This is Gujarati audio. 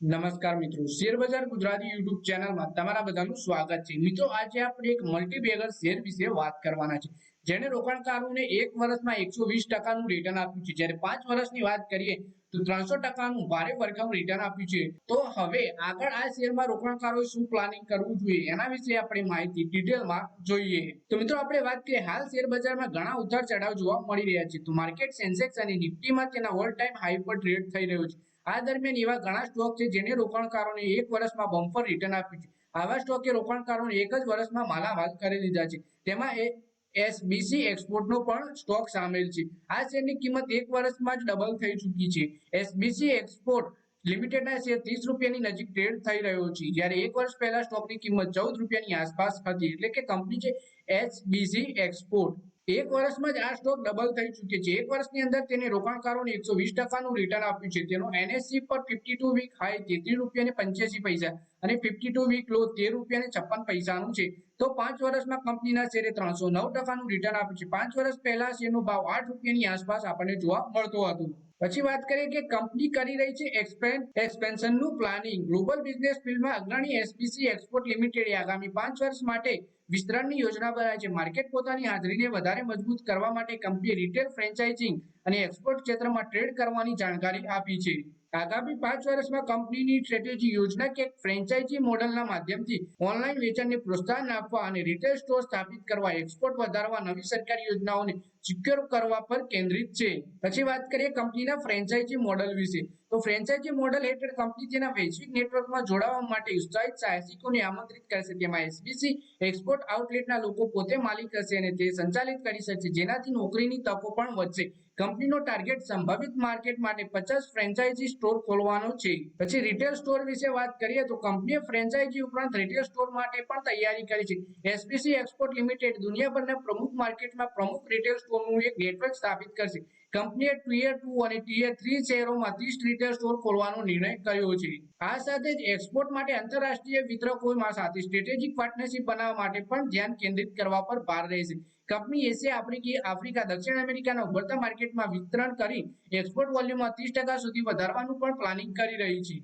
નમસ્કાર મિત્રો. શેરબજાર ગુજરાતી યુટ્યુબ ચેનલમાં તમારા બધાનું સ્વાગત છે. મિત્રો, આજે આપણે એક મલ્ટીબેગર શેર વિશે વાત કરવાના છે. જેને રોકાણકારોને એક વર્ષમાં એકસો વીસ ટકાનું રિટર્ન આપ્યું છે. જ્યારે પાંચ વર્ષની વાત કરીએ તો ત્રણસો ટકાનું ભારે ભરખમ રિટર્ન આપ્યું છે. તો હવે આગળ આ શેરમાં રોકાણકારોએ શું પ્લાનિંગ કરવું જોઈએ એના વિશે આપણે માહિતી ડિટેલમાં જોઈએ. તો મિત્રો, આપણે વાત કરીએ હાલ શેર બજારમાં ઘણા ઉતાર ચઢાવ જોવા મળી રહ્યા છે. તો માર્કેટ સેન્સેક્સ અને નિફ્ટીમાં તેના ઓલ ટાઈમ હાઈ પર ટ્રેડ થઈ રહ્યો છે. આ દરમિયાન એવા ઘણા સ્ટોક છે જેને રોકાણકારોને એક વર્ષમાં બમ્પર રિટર્ન આપ્યું છે. આવા સ્ટોકે રોકાણકારોને એક જ વર્ષમાં માલામાલ કરી લીધા છે. તેમાં એ એસબીસી એક્સપોર્ટનો પણ સ્ટોક સામેલ છે. આ શેરની કિંમત એક વર્ષમાં જ ડબલ થઈ ચૂકી છે. એસબીસી એક્સપોર્ટ લિમિટેડના શેર ત્રીસ રૂપિયાની નજીક ટ્રેડ થઈ રહ્યો છે. જ્યારે એક વર્ષ પહેલા સ્ટોકની કિંમત ચૌદ રૂપિયાની આસપાસ હતી. એટલે કે કંપની છે એસબીસી એક્સપોર્ટ એક વર્ષમાં જ આ સ્ટોક ડબલ થઈ ચૂક્યો છે. એક વર્ષની અંદર તેને રોકાણકારોને એકસો વીસ ટકાનું રિટર્ન આપ્યું છે. તેનો એનએસસી પર ફિફ્ટી ટુ વીક હાઈ તેત્રીસ રૂપિયા પંચ્યાસી પૈસા અને ફિફ્ટી ટુ વીક લો તેર રૂપિયા છપ્પન પૈસાનું છે. તો પાંચ વર્ષમાં કંપનીના શેરે ત્રણસો નવ ટકાનું રિટર્ન આપ્યું છે. પાંચ વર્ષ પહેલા શેરનો ભાવ આઠ રૂપિયાની આસપાસ આપણને જોવા મળતો હતો. પછી વાત કરીએ કે કંપની કરી રહી છે એક્સપેન્ડ એક્સપેન્શનનું પ્લાનિંગ. ગ્લોબલ બિઝનેસ ફિલ્ડમાં અગ્રણી એસપીસી એક્સપોર્ટ લિમિટેડે આગામી પાંચ વર્ષ માટે વિસ્તરણની યોજના બનાવી છે. માર્કેટ પોતાની હાજરીને વધારે મજબૂત કરવા માટે કંપનીએ રિટેલ ફ્રેન્ચાઇઝિંગ અને એક્સપોર્ટ ક્ષેત્રમાં ટ્રેડ કરવાની જાણકારી આપી છે. આગામી પાંચ વર્ષમાં કંપનીની સ્ટ્રેટેજી યોજના કે ફ્રેન્ચાઇઝી મોડલના માધ્યમથી ઓનલાઈન વેચાણને પ્રોત્સાહન આપવા અને રિટેલ સ્ટોર સ્થાપિત કરવા એક્સપોર્ટ વધારવા નવી સરકારી યોજનાઓને સિક્યોર કરવા પર કેન્દ્રિત છે. પછી વાત કરીએ કંપનીના ફ્રેન્ચાઇઝી મોડલ વિશે. તો ફ્રેન્ચાઇઝી મોડલ હેઠળ કંપની તેના વૈશ્વિક નેટવર્કમાં જોડાવા માટે ઉત્સાહિત સાહસિકોને આમંત્રિત કરશે. તેમાં એસબીસી એક્સપોર્ટ આઉટલેટના લોકો પોતે માલિક હશે અને તે સંચાલિત કરી શકશે. જેનાથી નોકરીની તકો પણ વધશે. કંપનીનો ટાર્ગેટ સંભવિત માર્કેટ માટે પચાસ ફ્રેન્ચાઇઝી સ્ટોર ખોલવાનો છે. પછી રિટેલ સ્ટોર વિશે વાત કરીએ તો કંપનીએ ફ્રેન્ચાઇઝી ઉપરાંત રિટેલ સ્ટોર માટે પણ તૈયારી કરી છે. એસબીસી એક્સપોર્ટ લિમિટેડ દુનિયાભરના પ્રમુખ માર્કેટમાં પ્રમુખ રિટેલ સ્ટોરનું એક નેટવર્ક સ્થાપિત કરશે. કંપનીએ ટીયર ટુ અને ટીયર થ્રી શહેરોમાં ત્રીસ રિટેલ સ્ટોર ખોલવાનો નિર્ણય કર્યો છે. આ સાથે જ એક્સપોર્ટ માટે આંતરરાષ્ટ્રીય વિતરકોમાં સાથે સ્ટ્રેટેજિક પાર્ટનરશિપ બનાવવા માટે પણ ધ્યાન કેન્દ્રિત કરવા પર ભાર રહેશે. કંપની એશિયા આફ્રિકી આફ્રિકા દક્ષિણ અમેરિકાના ઉભરતા માર્કેટમાં વિતરણ કરી એક્સપોર્ટ વોલ્યુમમાં ત્રીસ ટકા સુધી વધારવાનું પણ પ્લાનિંગ કરી રહી છે.